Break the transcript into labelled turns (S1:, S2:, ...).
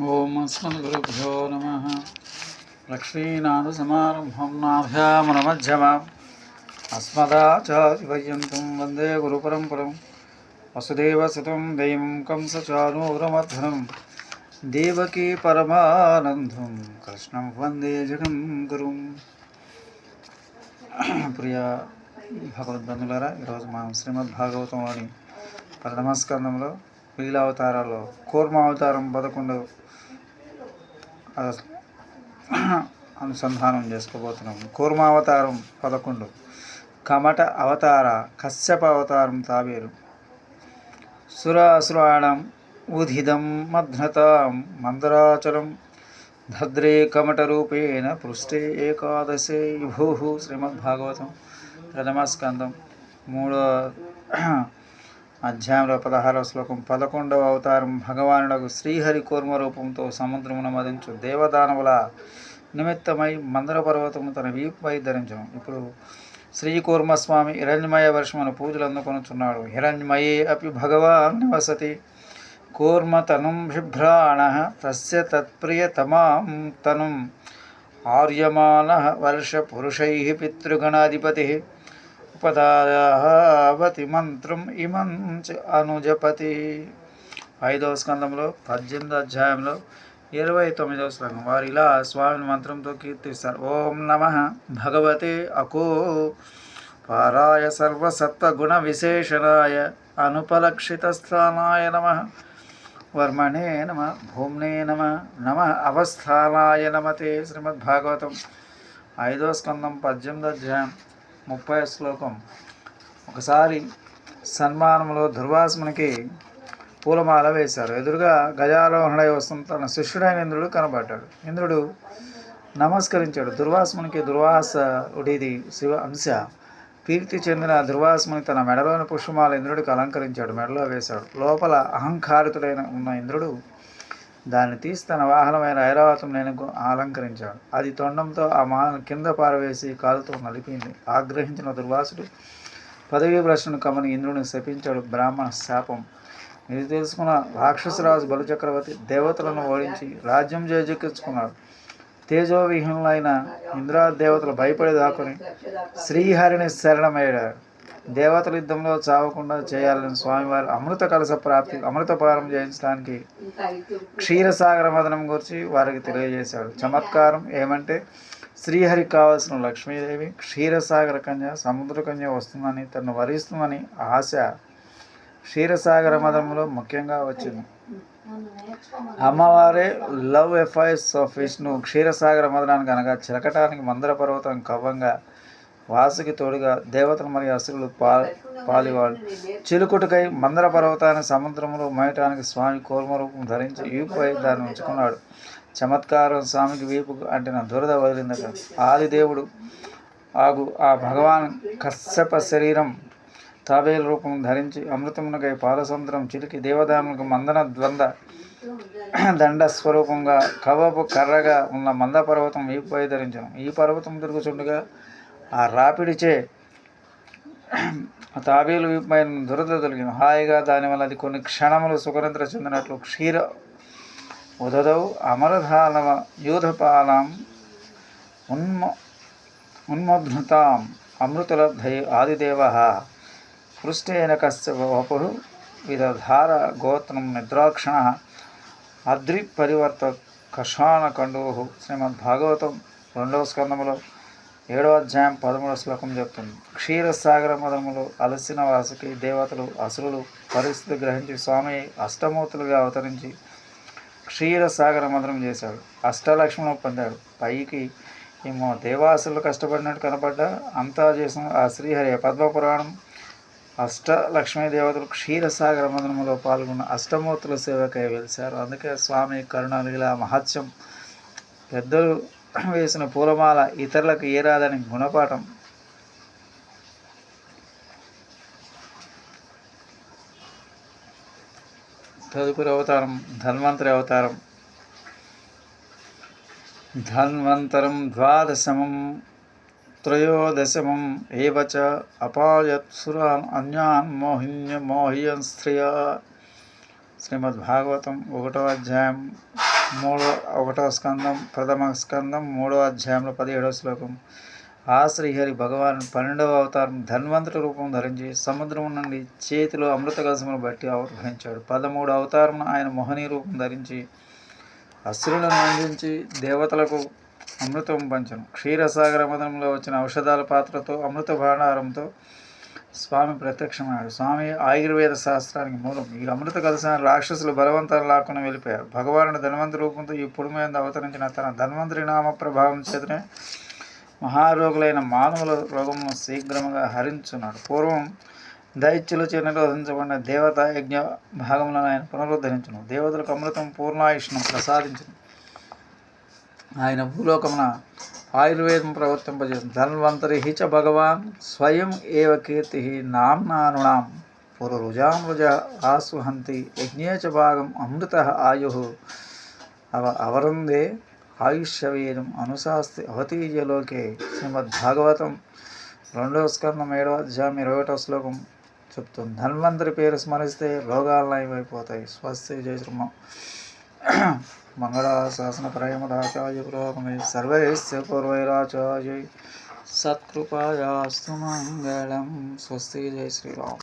S1: ఓం అస్మద్గురుభ్యో నమ. లక్ష్మీనాథసమారంభం నాభ్యామనమధ్యమాం అస్మదాచార్యపర్యంతం వందే గురుపరంపరం. వసుదేవసుతం దైవం కంసచానూరమర్ధనం. దేవకీ పరమానందం. కృష్ణం వందే జగం గురుం. ప్రియ భగవద్బంధులరా ఈరోజు మనం శ్రీమద్భాగవతం శ్రీమద్ భాగవతం మిగిలిన ప్రథమస్కందంలో కూర్మ అవతారం పదకొండు అనుసంధానం చేసుకోబోతున్నాం. కూర్మావతారం పదకొండు. కమట అవతార కశ్యప అవతారం తాబేరు సుర ఉదిదం మధ్నతాం మందరాచలం భద్రే కమటరూపేణ పృష్ఠే ఏకాదశే భూ శ్రీమద్భాగవతం. ప్రథమస్కందం మూడో అధ్యాయంలో పదహారవ శ్లోకం పదకొండవ అవతారం భగవానుడకు శ్రీహరి కూర్మ రూపంతో సముద్రమున మదించు దేవదానవుల నిమిత్తమై మందర పర్వతము తన వీపుపై ధరించడం ఇప్పుడు శ్రీకూర్మస్వామి హిరణ్యమయ వర్షమును పూజలు అందుకొనుచున్నాడు. హిరణ్యమయే అపి భగవాన్ నివసతి. కూర్మతనుం బిభ్రాణ తస్య తత్ప్రియతమాం తనుం ఆర్యమాన వర్షపురుషై పితృగణాధిపతి ఉపదాయావతి మంత్రం ఇమం అనుజపతి. ఐదవ స్కందంలో పద్దెనిమిది అధ్యాయంలో ఇరవై తొమ్మిదవ శ్లోకం. వారు ఇలా స్వామిని మంత్రంతో కీర్తిస్తారు. ఓం నమ భగవతే అకో పారాయ సర్వసత్వగుణ విశేషణాయ అనుపలక్షితస్థానాయ నమ వర్మణే నమ భూమ్నే నమ నమ అవస్థానాయ నమతే శ్రీమద్భాగవతం. ఐదో స్కందం పద్దెనిమిది అధ్యాయం. ముప్పై శ్లోకం. ఒకసారి సన్మానంలో దుర్వాసమునికి పూలమాల వేశారు. ఎదురుగా గజారోహణై వస్తున్న తన శిష్యుడైన ఇంద్రుడు కనబడ్డాడు. ఇంద్రుడు నమస్కరించాడు. దుర్వాసమునికి దుర్వాసుడిది శివ అంశ. కీర్తి చెందిన దుర్వాసముని తన మెడలోని పుష్పమాల ఇంద్రుడికి అలంకరించాడు. మెడలో వేశాడు. లోపల అహంకారితుడైన ఉన్న ఇంద్రుడు దాన్ని తీసి తన వాహనమైన ఐరావతం నేను అలంకరించాడు అది తొండంతో ఆ మాలను కింద పారవేసి కాలుతో నలిపింది. ఆగ్రహించిన దుర్వాసుడు పదవీ ప్రశ్నను కమని ఇంద్రుని శపించాడు బ్రాహ్మణ శాపం. ఇది తెలుసుకున్న రాక్షసరాజు బలుచక్రవర్తి దేవతలను ఓడించి రాజ్యం చేజెక్కించుకున్నాడు తేజోవిహీనులైన ఇంద్రా దేవతలు భయపడి దాక్కుని శ్రీహరిని శరణమయ్యాడు దేవతల యుద్ధంలో చావకుండా చేయాలని స్వామివారి అమృత కలస ప్రాప్తి అమృతపారం చేయించడానికి క్షీరసాగర మదనం గురించి వారికి తెలియజేశాడు. చమత్కారం ఏమంటే శ్రీహరికి కావలసిన లక్ష్మీదేవి క్షీరసాగర కన్య సముద్ర కన్య వస్తుందని తను వరిస్తుందని ఆశ క్షీరసాగర మదనంలో ముఖ్యంగా వచ్చింది. అమ్మవారే లవ్ ఎఫైర్స్ ఆఫ్ విష్ణు క్షీరసాగర మదనానికి అనగా చిలకటానికి మందర పర్వతం కవ్వంగా వాసుకి తోడుగా దేవతలు మరియు అసురులు పా పాలివాడు. చిలుకుటకై మందర పర్వతాన్ని సముద్రంలో మయటానికి స్వామి కోర్మరూపం ధరించి వీపుపై దాన్ని ఉంచుకున్నాడు. చమత్కారం స్వామికి వీపు అంటిన దురద వదిలిందట. ఆదిదేవుడు ఆగు ఆ భగవాన్ కశ్యప శరీరం తాబేలు రూపం ధరించి అమృతమునకై పాలసముద్రం చిలికి దేవదానులకు మందన ద్వంద దండ స్వరూపంగా కవపు కర్రగా ఉన్న మంద పర్వతం వీపుపై ధరించను. ఈ పర్వతం తిరుగుచుండగా ఆ రాపిడిచే తాబేలు పైన దురద తొలగిన హాయిగా దానివల్ల అది కొన్ని క్షణములు సుఖనిద్ర చెందినట్లు క్షీర ఉదదవు అమరధానవ యూధపాలం ఉన్మ ఉన్మధృతాం అమృతలబ్ధై ఆదిదేవ పృష్టేన కశ్య వపురు విదధార గోత్రం నిద్రాక్షణ అద్రి పరివర్త కషాణ కండు. శ్రీమద్భాగవతం రెండవ స్కందములో ఏడవ అధ్యాయం పదమూడవ శ్లోకం చెప్తుంది. క్షీరసాగర మదములు అలసిన వాసుకి దేవతలు అసురులు పరిస్థితి గ్రహించి స్వామి అష్టమూర్తులుగా అవతరించి క్షీరసాగర మదనం చేశాడు. అష్టలక్ష్మణం పొందాడు. పైకి ఏమో దేవాసులు కష్టపడినట్టు కనపడ్డా అంతా చేసిన ఆ శ్రీహరి పద్మపురాణం. అష్టలక్ష్మీ దేవతలు క్షీరసాగర మదనములో పాల్గొన్న అష్టమూర్తుల సేవకై వెలిశారు. అందుకే స్వామి కరుణాలిలా మహత్యం. పెద్దలు వేసిన పూలమాల ఇతరులకు ఏరాదని గుణపాఠం. తదుపరి అవతారం ధన్వంతరి అవతారం. ధన్వంతరం ద్వాదశమం త్రయోదశమం ఏవచ అపాయత్సురాన్ అన్యాన్ మోహిన్య మోహియన్ స్త్రియ. శ్రీమద్భాగవతం ఒకటో అధ్యాయం మూడో ఒకటో స్కందం ప్రథమ స్కందం మూడో అధ్యాయంలో పదిహేడవ శ్లోకం. ఆ శ్రీహరి భగవాన్ పన్నెండవ అవతారం ధన్వంతరి రూపం ధరించి సముద్రం నుండి చేతిలో అమృత కలసమును బట్టి ఆవిర్భవించాడు. పదమూడు అవతారం ఆయన మోహనీ రూపం ధరించి అసురులను అందించి దేవతలకు అమృతం పంచను. క్షీరసాగర మదంలో వచ్చిన ఔషధాల పాత్రతో అమృత భాండారంతో స్వామి ప్రత్యక్షమయ్యాడు. స్వామి ఆయుర్వేద శాస్త్రానికి మూలం. ఈ అమృత కలసాన్ని రాక్షసులు బలవంతాలు లాక్కుని వెళ్ళిపోయారు. భగవానుడు ధనవంతు రూపంతో ఈ పొడి మీద అవతరించిన తన ధన్వంతరి నామ ప్రభావం చేతనే మహారోగులైన మానవుల రోగము శీఘ్రముగా హరించున్నాడు. పూర్వం దైత్యులచే నిరోధించబడిన దేవత యజ్ఞ భాగంలో ఆయన పునరుద్ధరించును. దేవతలకు అమృతం పూర్ణాయుష్ను ప్రసాదించును. ఆయన భూలోకమున ఆయుర్వేదం ప్రవర్తింపజేసింది ధన్వంతరి హిచ భగవాన్ స్వయం ఏవ కీర్తి నామ్నానుణాం పురుజామృజ ఆసుహంతి యజ్ఞేచ భాగం అమృత ఆయు. అవ అవరుందే ఆయుష్యవేదం అనుశాస్తి అవతీయలోకే శ్రీమద్భాగవతం రెండవ స్కందం ఏడవ అధ్యాయం ఇరవై ఒకటో శ్లోకం చెప్తుంది. ధన్వంతరి పేరు స్మరిస్తే రోగాలు నయమైపోతాయి. స్వస్తి జయ శ్రీమ మంగళాశాసన ప్రేమదాచార్య పురోగమే సర్వైశ్చ పూర్వైరాచార్య సత్కృపాయాస్తు మంగళం. స్వస్తి జయ శ్రీరామ్.